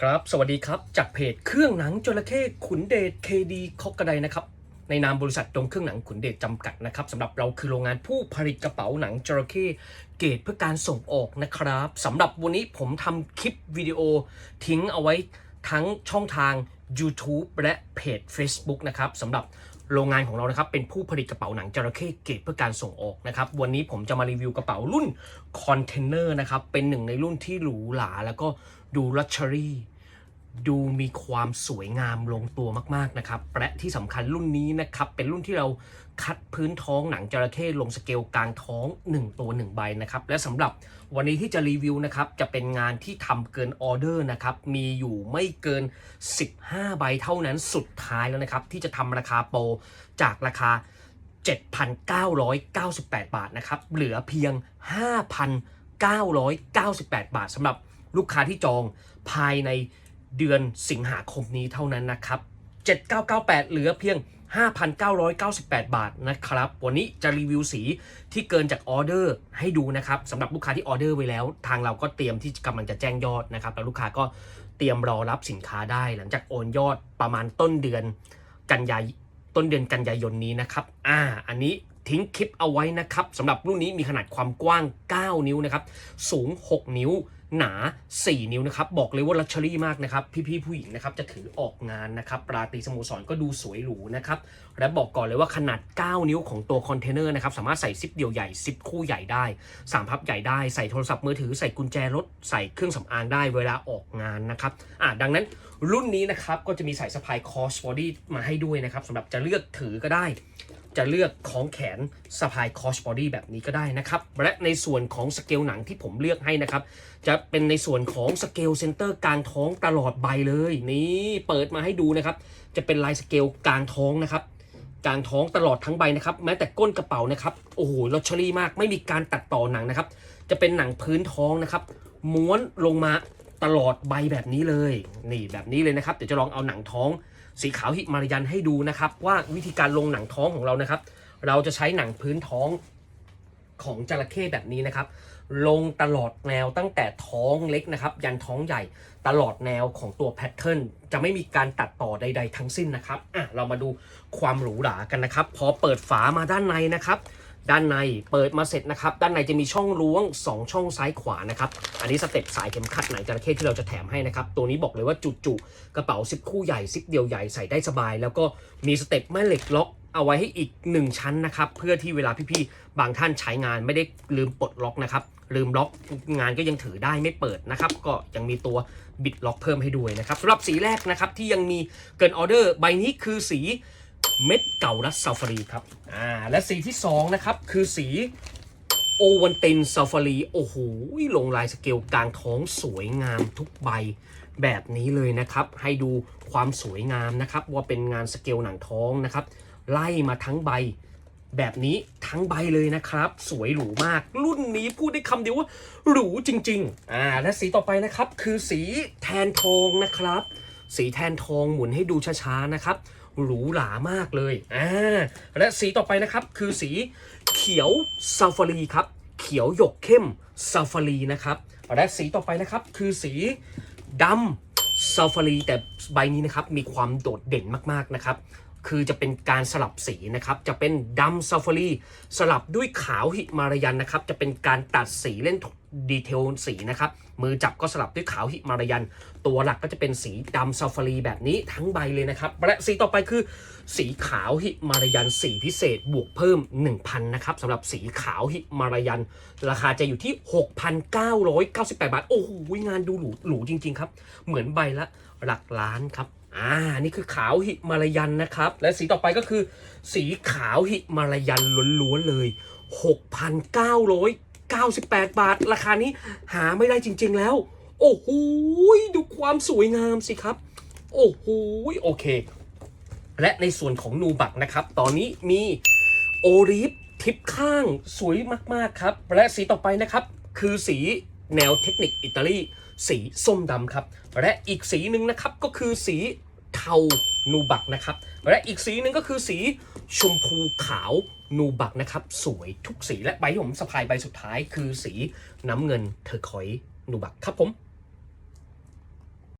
ครับ สวัสดีครับ จากเพจเครื่องหนังจระเข้ขุนเดชเคดีคอกกระไดนะครับ ในนามบริษัทตรงเครื่องหนังขุนเดชจำกัดนะครับสำหรับเราคือโรงงานผู้ผลิตกระเป๋าหนังจระเข้เกรดเพื่อการส่งออกนะครับสำหรับวันนี้ผมทำคลิปวิดีโอทิ้งเอาไว้ทั้งช่องทาง YouTube และเพจ Facebook นะครับสำหรับ โรงงานของเรานะครับเป็นผู้ผลิตกระเป๋าหนังจระเข้เกรดเพื่อการส่งออกนะครับวันนี้ผมจะมารีวิวกระเป๋ารุ่นคอนเทนเนอร์นะครับเป็นหนึ่งในรุ่นที่หรูหราแล้วก็ดูลักชัวรี่ ดูมีความสวยงามลงตัวมากๆนะครับ และที่สำคัญรุ่นนี้นะครับ เป็นรุ่นที่เราคัดพื้นท้องหนังจระเข้ลงสเกลกลางท้อง 1 ตัว 1 ใบนะครับ และสำหรับวันนี้ที่จะรีวิวนะครับ จะเป็นงานที่ทำเกินออเดอร์นะครับ มีอยู่ไม่เกิน 15 ใบเท่านั้นสุดท้ายแล้วนะครับ ที่จะทำราคาโปรจากราคา 7,998 บาทนะครับ เหลือเพียง 5,998 บาทสำหรับลูกค้าที่จองภายใน เดือนสิงหาคมนี้เท่านั้นนะครับ 7998 เหลือเพียง 5,998 บาทนะครับ วันนี้จะรีวิวสีที่เกินจากออเดอร์ให้ดูนะครับสำหรับลูกค้าที่ออเดอร์ไว้แล้ว ทางเราก็เตรียมที่กำลังจะแจ้งยอดนะครับ แล้วลูกค้าก็เตรียมรอรับสินค้าได้ หลังจากโอนยอดประมาณต้นเดือนกันยายต้นเดือนกันยายนนี้นะครับ อ่า อันนี้ทิ้งคลิปเอาไว้นะครับสำหรับรุ่นนี้มีขนาดความกว้าง 9 นิ้วนะครับ สูง 6 นิ้ว หนา 4 นิ้วนะครับ บอกเลยว่าลักชัวรี่มากนะครับ พี่ๆผู้หญิงนะครับจะถือออกงานนะครับปราตรีสโมสรก็ดูสวยหรูนะครับ และบอกก่อนเลยว่าขนาด 9 นิ้วของตัวคอนเทนเนอร์นะครับสามารถใส่ซิปเดี่ยวใหญ่ซิปคู่ใหญ่ได้ 3 พับใหญ่ได้ ใส่โทรศัพท์มือถือใส่กุญแจรถใส่เครื่องสำอางได้เวลาออกงานนะครับอะดังนั้นรุ่นนี้นะครับก็จะมีสายสะพายคอสบอดี้มาให้ด้วยนะครับสำหรับจะเลือกถือก็ได้ จะเลือกของแขนสะพายคอสบอดี้แบบนี้ก็ได้นะครับ และในส่วนของสเกลหนังที่ผมเลือกให้นะครับ จะเป็นในส่วนของสเกลเซนเตอร์กลางท้องตลอดใบเลย นี่เปิดมาให้ดูนะครับ จะเป็นลายสเกลกลางท้องนะครับกลางท้องตลอดทั้งใบนะครับ แม้แต่ก้นกระเป๋านะครับโอ้โหลอชรี่มากไม่มีการตัดต่อหนังนะครับ จะเป็นหนังพื้นท้องนะครับ ม้วนลงมาตลอดใบแบบนี้เลย นี่แบบนี้เลยนะครับ เดี๋ยวจะลองเอาหนังท้อง สีขาวหิมารยันให้ดูนะครับ ว่าวิธีการลงหนังท้องของเรานะครับ เราจะใช้หนังพื้นท้องของจระเข้แบบนี้นะครับ ลงตลอดแนวตั้งแต่ท้องเล็กนะครับ ยันท้องใหญ่ตลอดแนวของตัวแพทเทิร์นจะไม่มีการตัดต่อใด ๆ ทั้งสิ้นนะครับอะเรามาดูความหรูหรากันนะครับ พอเปิดฝามาด้านในนะครับ ด้านในเปิดมาเสร็จนะครับ ด้านในจะมีช่องล้วง 2 ช่องซ้ายขวานะครับ อันนี้สเต็ปสายเข็มขัดหนังจระเข้ที่เราจะแถมให้นะครับ ตัวนี้บอกเลยว่าจุๆกระเป๋าซิปคู่ใหญ่ซิปเดียวใหญ่ใส่ได้สบาย แล้วก็มีสเต็ปแม่เหล็กล็อกเอาไว้ให้อีก 1 ชั้นนะครับ เพื่อที่เวลาพี่ๆ บางท่านใช้งานไม่ได้ลืมปลดล็อกนะครับ ลืมล็อกงานก็ยังถือได้ไม่เปิดนะครับ ก็ยังมีตัวบิดล็อกเพิ่มให้ด้วยนะครับสำหรับสีแรกนะครับที่ยังมีเกินออเดอร์ใบนี้คือสี เม็ดเก่ารัสซาฟารีครับอ่าและสีที่2นะครับคือสีโอวันตินซาฟารีโอ้โหลงลายสเกลกลางท้องสวยงามทุกใบแบบนี้เลยนะครับ ให้ดูความสวยงามนะครับ ว่าเป็นงานสเกลหนังท้องนะครับ ไล่มาทั้งใบแบบนี้ทั้งใบเลยนะครับ สวยหรูมาก รุ่นนี้พูดได้คำเดียวว่าหรูจริงๆอ่าและสีต่อไปนะครับ คือสีแทนทองนะครับ สีแทนทองหมุนให้ดูช้าๆนะครับ หรูหรามากเลยอ่าและสีต่อไปนะครับคือสีเขียวซาฟารีครับเขียวหยกเข้มซาฟารีนะครับและสีต่อไปนะครับคือสีดำซาฟารีแต่ใบนี้นะครับมีความโดดเด่นมากๆนะครับคือจะเป็นการสลับสีนะครับ จะเป็นดำซาฟารีสลับด้วยขาวหิมารายันนะครับ จะเป็นการตัดสีเล่น ดีเทลสีนะครับ มือจับก็สลับด้วยขาวหิมารายัน ตัวหลักก็จะเป็นสีดำซาฟารีแบบนี้ทั้งใบเลยนะครับ และสีต่อไปคือ สีขาวหิมารายันสีพิเศษบวกเพิ่ม 1,000นะครับสำหรับสีขาวหิมารายัน ราคาจะอยู่ที่ 6,998 บาท โอ้โหงานดูหรูหรูจริง ๆ ครับ เหมือนใบละหลักล้านครับอ่า นี่คือขาวหิมาลายันนะครับ และสีต่อไปก็คือ สีขาวหิมาลายันล้วนๆเลย 98 บาท ราคานี้หาไม่ได้จริง ๆ แล้ว โอ้โหดูความสวยงามสิครับ โอ้โหโอเค และในส่วนของนูบักนะครับ ตอนนี้มีโอลิฟทิปข้างสวยมาก ๆ ครับ และสีต่อไปนะครับ คือสีแนวเทคนิคอิตาลี สีส้มดำครับ และอีกสีหนึ่งนะครับก็คือสีเทา นูบักนะครับ และอีกสีหนึ่งก็คือสีชมพูขาวนูบักนะครับ สวยทุกสีและใบที่ผมสะพายใบสุดท้ายคือสีน้ำเงินเทอร์คอยนูบักครับผม